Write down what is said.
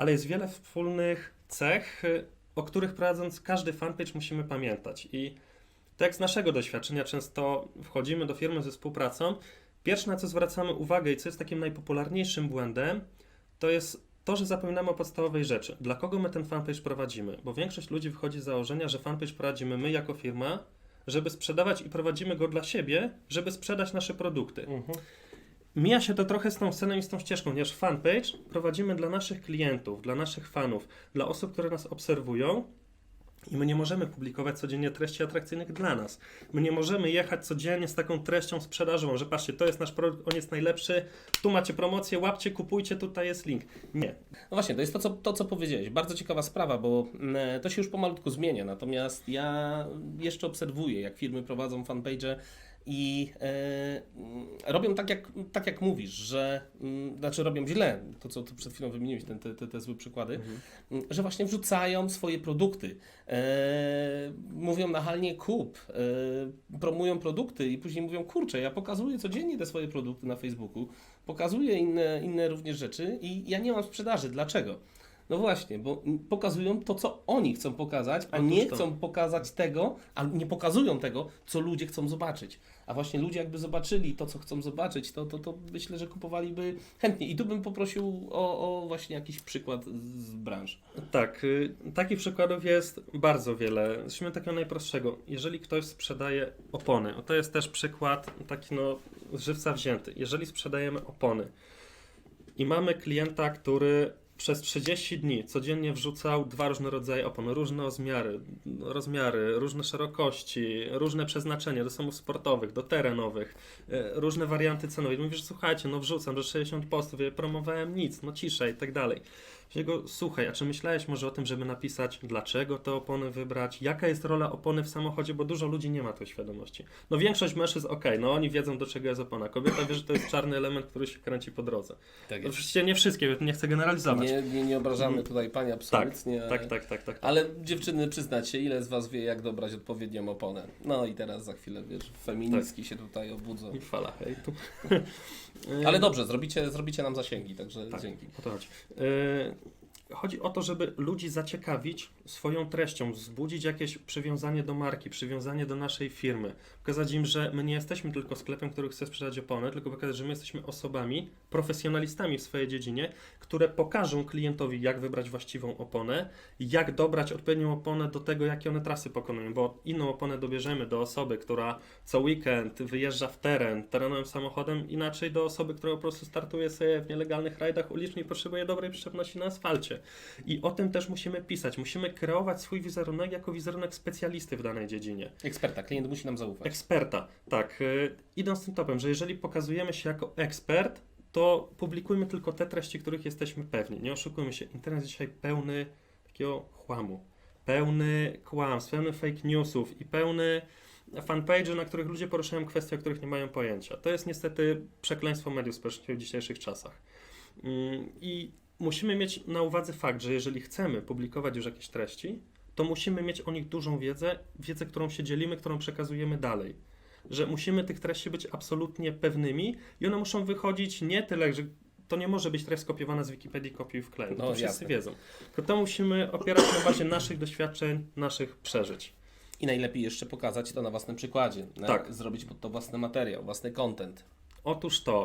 ale jest wiele wspólnych cech, o których prowadząc każdy fanpage musimy pamiętać. I tak z naszego doświadczenia często wchodzimy do firmy ze współpracą. Pierwsze, na co zwracamy uwagę i co jest takim najpopularniejszym błędem, to jest to, że zapominamy o podstawowej rzeczy. Dla kogo my ten fanpage prowadzimy? Bo większość ludzi wychodzi z założenia, że fanpage prowadzimy my jako firma, żeby sprzedawać i prowadzimy go dla siebie, żeby sprzedać nasze produkty. Mija się to trochę z tą sceną i z tą ścieżką, ponieważ fanpage prowadzimy dla naszych klientów, dla naszych fanów, dla osób, które nas obserwują. I my nie możemy publikować codziennie treści atrakcyjnych dla nas. My nie możemy jechać codziennie z taką treścią sprzedażową, że patrzcie, to jest nasz produkt, on jest najlepszy, tu macie promocję, łapcie, kupujcie, tutaj jest link. Nie. No właśnie, to jest to co, to, co powiedziałeś. Bardzo ciekawa sprawa, bo mm, to się już pomalutku zmienia. Natomiast ja jeszcze obserwuję, jak firmy prowadzą fanpage i mm, robią tak jak, tak, jak mówisz, że mm, znaczy robią źle, to co tu przed chwilą wymieniłeś, ten, te, te, te złe przykłady, mm, że właśnie wrzucają swoje produkty, e, mówią nachalnie kup, e, promują produkty i później mówią, kurczę, ja pokazuję codziennie te swoje produkty na Facebooku, pokazuję inne, inne również rzeczy i ja nie mam sprzedaży. Dlaczego? No właśnie, bo pokazują to, co oni chcą pokazać, a Otóż nie to. chcą pokazać tego, a nie pokazują tego, co ludzie chcą zobaczyć. A właśnie ludzie jakby zobaczyli to, co chcą zobaczyć, to, to, to myślę, że kupowaliby chętnie. I tu bym poprosił o, o właśnie jakiś przykład z branż. Tak, y, takich przykładów jest bardzo wiele. Zacznijmy takiego najprostszego. Jeżeli ktoś sprzedaje opony, to jest też przykład taki no, z żywca wzięty. Jeżeli sprzedajemy opony i mamy klienta, który przez 30 dni codziennie wrzucał dwa różne rodzaje opon, różne rozmiary, rozmiary, różne szerokości, różne przeznaczenia do samów sportowych, do terenowych, e, różne warianty cenowe. I mówisz, słuchajcie, no wrzucam, że 60 postów, ja promowałem nic, no ciszej i tak dalej. Jego, słuchaj, a czy myślałeś może o tym, żeby napisać, dlaczego te opony wybrać, jaka jest rola opony w samochodzie, bo dużo ludzi nie ma tej świadomości. No większość mężczyzn, okej, no oni wiedzą, do czego jest opona. Kobieta wie, że to jest czarny element, który się kręci po drodze. Tak Oczywiście nie wszystkie, nie chcę generalizować. Nie, nie, nie obrażamy tutaj pani absolutnie. Tak, tak, tak, tak. Ale dziewczyny, przyznacie, ile z Was wie, jak dobrać odpowiednią oponę? No i teraz za chwilę, wiesz, feministki się tutaj obudzą. I fala hejtu. Ale dobrze, zrobicie, zrobicie nam zasięgi, także Tak. dzięki. O to chodzi. Yy, Chodzi o to, żeby ludzi zaciekawić swoją treścią, wzbudzić jakieś przywiązanie do marki, przywiązanie do naszej firmy. Pokazać im, że my nie jesteśmy tylko sklepem, który chce sprzedać opony, tylko pokazać, że my jesteśmy osobami, profesjonalistami w swojej dziedzinie, które pokażą klientowi, jak wybrać właściwą oponę, jak dobrać odpowiednią oponę do tego, jakie one trasy pokonują, bo inną oponę dobierzemy do osoby, która co weekend wyjeżdża w teren, terenowym samochodem, inaczej do osoby, która po prostu startuje sobie w nielegalnych rajdach ulicznych i potrzebuje dobrej przyczepności na asfalcie. I o tym też musimy pisać. Musimy kreować swój wizerunek jako wizerunek specjalisty w danej dziedzinie. Eksperta, klient musi nam zaufać. Eksperta, tak. y, Idąc tym topem, że jeżeli pokazujemy się jako ekspert, to publikujmy tylko te treści, których jesteśmy pewni. Nie oszukujmy się. Internet jest dzisiaj pełny takiego chłamu. Pełny kłamstw, pełny fake newsów i pełny fanpage'y, na których ludzie poruszają kwestie, o których nie mają pojęcia. To jest niestety przekleństwo mediów społecznościowych w dzisiejszych czasach. Mm, I musimy mieć na uwadze fakt, że jeżeli chcemy publikować już jakieś treści, to musimy mieć o nich dużą wiedzę, wiedzę, którą się dzielimy, którą przekazujemy dalej. Że musimy tych treści być absolutnie pewnymi i one muszą wychodzić nie tyle, że to nie może być treść skopiowana z Wikipedii, kopiuj wklej. No, to wszyscy jasne. wiedzą. Tylko to musimy opierać na bazie naszych doświadczeń, naszych przeżyć. I najlepiej jeszcze pokazać to na własnym przykładzie. Tak. Zrobić pod to własny materiał, własny content. Otóż to,